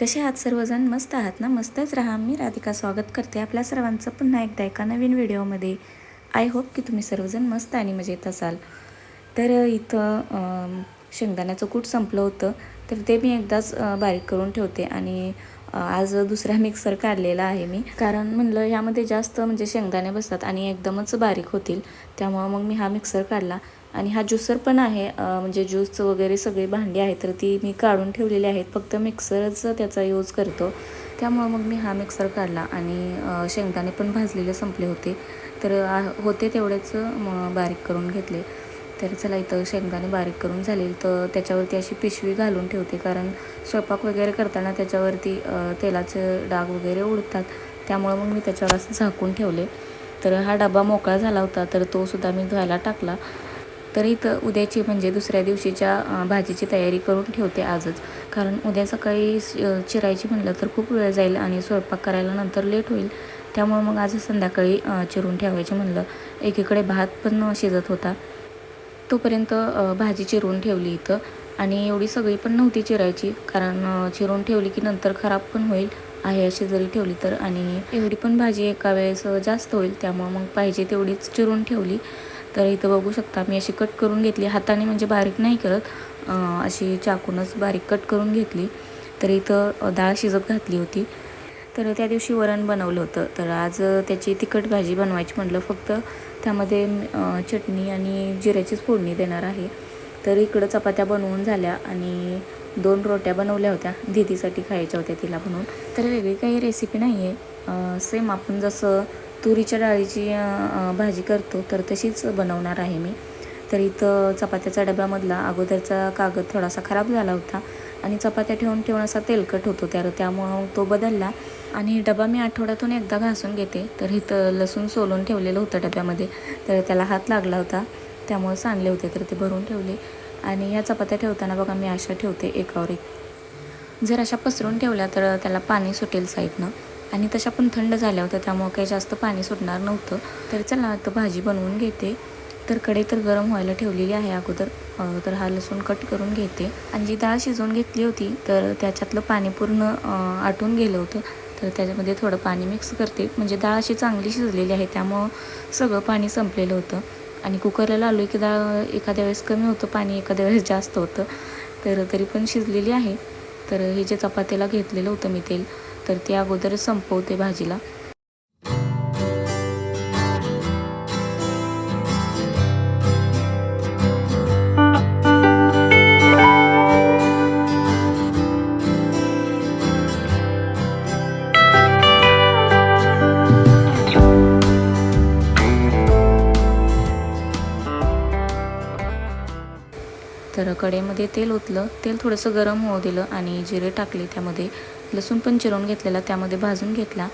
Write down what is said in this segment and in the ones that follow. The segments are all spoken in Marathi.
कसे आहात सर्वजण? मस्त आहात ना? मस्तच राहा मी राधिका स्वागत करते आपल्या सर्वांचं पुन्हा एकदा एका नवीन व्हिडिओमध्ये. आय होप की तुम्ही सर्वजण मस्त आणि मजेत असाल. तर इथं शेंगदाण्याचं कूट संपलं होतं. तर ते मी एकदाच बारीक करून ठेवते आणि आज दुसरा मिक्सर काढलेला आहे मी. कारण म्हणलं ह्यामध्ये जास्त म्हणजे शेंगदाणे बसतात आणि एकदमच बारीक होतील. त्यामुळं मग मी हा मिक्सर काढला. आणि हा ज्युसर पण आहे म्हणजे ज्यूसचं वगैरे सगळी भांडी आहेत तर ती मी काढून ठेवलेली आहेत. फक्त मिक्सरच त्याचा यूज करतो. त्यामुळं मग मी हा मिक्सर काढला आणि शेंगदाणे पण भाजलेले संपले होते. तर होते तेवढेच बारीक करून घेतले. तर चला इथं शेंगदाणे बारीक करून झाले. तर त्याच्यावरती अशी पिशवी घालून ठेवते. कारण स्वयंपाक वगैरे करताना त्याच्यावरती तेलाचे डाग वगैरे उडतात. त्यामुळं मग मी त्याच्यावर असं झाकून ठेवले. तर हा डबा मोकळा झाला होता. तर तो सुद्धा मी धुवायला टाकला. तर इथं उद्याची म्हणजे दुसऱ्या दिवशीच्या भाजीची तयारी करून ठेवते आजच. कारण उद्या सकाळी चिरायची म्हणलं तर खूप वेळ जाईल आणि स्वयंपाक करायला नंतर लेट होईल. त्यामुळे मग आज संध्याकाळी चिरून ठेवायचे म्हणलं. एकीकडे भात पण शिजत होता. तोपर्यंत भाजी चिरून ठेवली इथं. आणि एवढी सगळी पण नव्हती चिरायची. कारण चिरून ठेवली की नंतर खराब पण होईल. आहे अशी जरी ठेवली तर. आणि एवढी पण भाजी एका वेळेस जास्त होईल. त्यामुळं मग पाहिजे तेवढीच चिरून ठेवली. तर इथं बघू शकता मी अशी कट करून घेतली. हाताने म्हणजे बारीक नाही करत अशी चाकूनच बारीक कट करून घेतली. तर इथं डाळ शिजत घातली होती. तर त्या दिवशी वरण बनवलं होतं. तर आज त्याची तिखट भाजी बनवायची म्हटलं. फक्त त्यामध्ये चटणी आणि जिऱ्याचीच फोडणी देणार आहे. तर इकडं चपात्या बनवून झाल्या आणि दोन रोट्या बनवल्या होत्या. दीदीसाठी खायच्या होत्या तिला बनवून तर वेगळी काही रेसिपी नाही आहे सेम आपण जसं तुरीच्या डाळीची भाजी करतो तर तशीच बनवणार आहे मी. तर इथं चपात्याचा डब्यामधला अगोदरचा कागद थोडासा खराब झाला होता आणि चपात्या ठेवून ठेवून असा तेलकट होतो तर त्यामुळं तो बदलला. आणि डबा मी आठवड्यातून एकदा घासून घेते. तर इथं लसूण सोलून ठेवलेलं होतं डब्यामध्ये. तर त्याला हात लागला होता त्यामुळं सांडले होते तर ते भरून ठेवले. आणि या चपात्या ठेवताना बघा मी अशा ठेवते एकावर एक. जर अशा पसरून ठेवल्या तर त्याला पाणी सुटेल साईडनं. आणि तशा पण थंड झाल्या होत्या त्यामुळं काही जास्त पाणी सुटणार नव्हतं. तर चला आता भाजी बनवून घेते. तर कढई तर गरम व्हायला ठेवलेली आहे अगोदर. तर हा लसूण कट करून घेते. आणि जी डाळ शिजवून घेतली होती तर त्याच्यातलं पाणी पूर्ण आटून गेलं होतं. तर त्याच्यामध्ये थोडं पाणी मिक्स करते. म्हणजे डाळ अशी चांगली शिजलेली आहे त्यामुळं सगळं पाणी संपलेलं होतं. आणि कुकरला लावलं की डाळ एखाद्या वेळेस कमी होतं पाणी एखाद्या वेळेस जास्त होतं. तर तरी पण शिजलेली आहे. तर हे जे चपातीला घेतलेलं होतं मी तेल तर ती अगोदरच संपवते भाजीला. तर कढईमध्ये तेल ओतलं. तेल थोडंसं गरम होऊ दिलं आणि जिरे टाकले त्यामध्ये. लसूण पण चिरून घेतलेला त्यामध्ये भाजून घेतला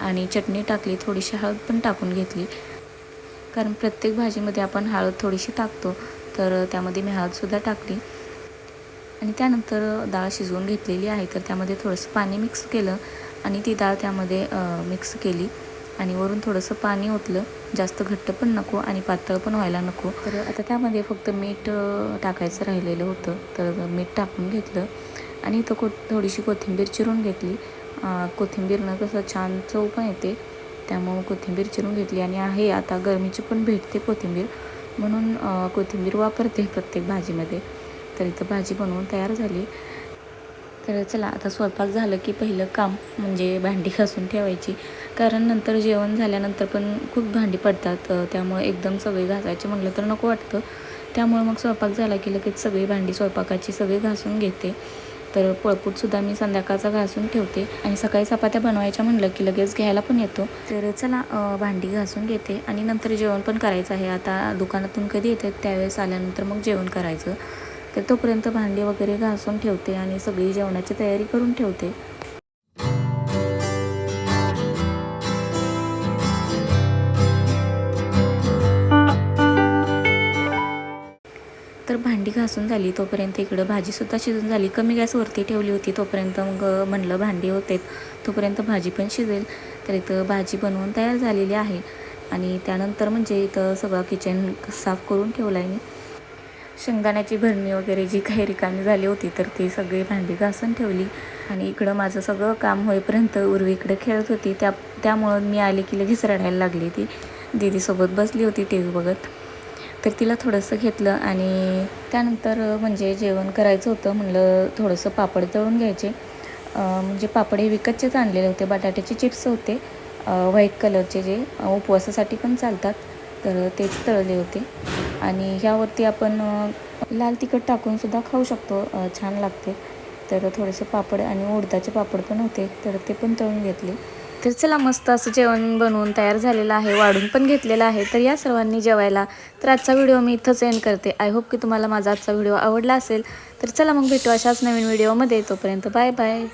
आणि चटणी टाकली थोडीशी हळद पण टाकून घेतली. कारण प्रत्येक भाजीमध्ये आपण हळद थोडीशी टाकतो तर त्यामध्ये मी हळदसुद्धा टाकली. आणि त्यानंतर डाळ शिजवून घेतलेली आहे तर त्यामध्ये थोडंसं पाणी मिक्स केलं आणि ती डाळ त्यामध्ये मिक्स केली. आणि वरून थोडंसं पाणी ओतलं. जास्त घट्ट पण नको आणि पातळ पण व्हायला नको. तर आता त्यामध्ये फक्त मीठ टाकायचं राहिलेलं होतं. तर मीठ टाकून घेतलं. आणि इथं को थोडीशी कोथिंबीर चिरून घेतली. कोथिंबीरनं कसं छान चव पण येते. त्यामुळं कोथिंबीर चिरून घेतली आणि आहे आता गरमीची पण भेटते कोथिंबीर. म्हणून कोथिंबीर वापरते प्रत्येक भाजीमध्ये. तर इथं भाजी बनवून तयार झाली. तर चला आता स्वयंपाक झालं की पहिलं काम म्हणजे भांडी घासून ठेवायची. कारण नंतर जेवण झाल्यानंतर पण खूप भांडी पडतात. त्यामुळे एकदम सगळी घासायची म्हटलं तर नको वाटतं. त्यामुळे मग स्वयंपाक झाला की लगेच सगळी भांडी स्वयंपाकाची सगळी घासून घेते. तर पळपूटसुद्धा मी संध्याकाळचा घासून ठेवते. आणि सकाळी चपात्या बनवायच्या म्हणलं की लगेच घ्यायला पण येतो. तर चला भांडी घासून घेते. आणि नंतर जेवण पण करायचं आहे. आता दुकानातून कधी येते त्यावेळेस आल्यानंतर मग जेवण करायचं. तर तोपर्यंत भांडी वगैरे घासून ठेवते आणि सगळी जेवणाची तयारी करून ठेवते. घासून झाली तोपर्यंत इकडं भाजीसुद्धा शिजून झाली. कमी गॅसवरती ठेवली होती तोपर्यंत मग म्हणलं भांडी होते. तोपर्यंत भाजी पण शिजेल. तर इथं भाजी बनवून तयार झालेली आहे. आणि त्यानंतर म्हणजे इथं सगळं किचन साफ करून ठेवलं आहे मी. शेंगदाण्याची भरणी वगैरे जी काही रिकामी झाली होती तर ती सगळी भांडी घासून ठेवली. आणि इकडं माझं सगळं काम होईपर्यंत उर्वी इकडे खेळत होती. त्या त्यामुळं मी आले की लगेच रडायला लागली ती दीदीसोबत बसली होती टी व्ही बघत. तर तिला थोडंसं घेतलं आणि त्यानंतर म्हणजे जेवण करायचं होतं म्हणलं थोडंसं पापड तळून घ्यायचे. म्हणजे पापड हे विकतचेच आणलेले होते बटाट्याचे चिप्स होते व्हाईट कलरचे जे उपवासासाठी पण चालतात तर तेच तळले होते. आणि ह्यावरती आपण लाल तिखट टाकूनसुद्धा खाऊ शकतो छान लागते. तर थोडेसे पापड आणि उडदाचे पापड पण होते तर ते पण तळून घेतले. तर चला मस्त असं जेवण बनवून तयार झालेलं आहे वाढून पण घेतलेलं आहे. तर या सर्वांनी जेवायला. तर आजचा व्हिडिओ मी इथंच एंड करते. आय होप की तुम्हाला माझा आजचा व्हिडिओ आवडला असेल. तर चला मग भेटू अशाच नवीन व्हिडिओमध्ये. तोपर्यंत बाय बाय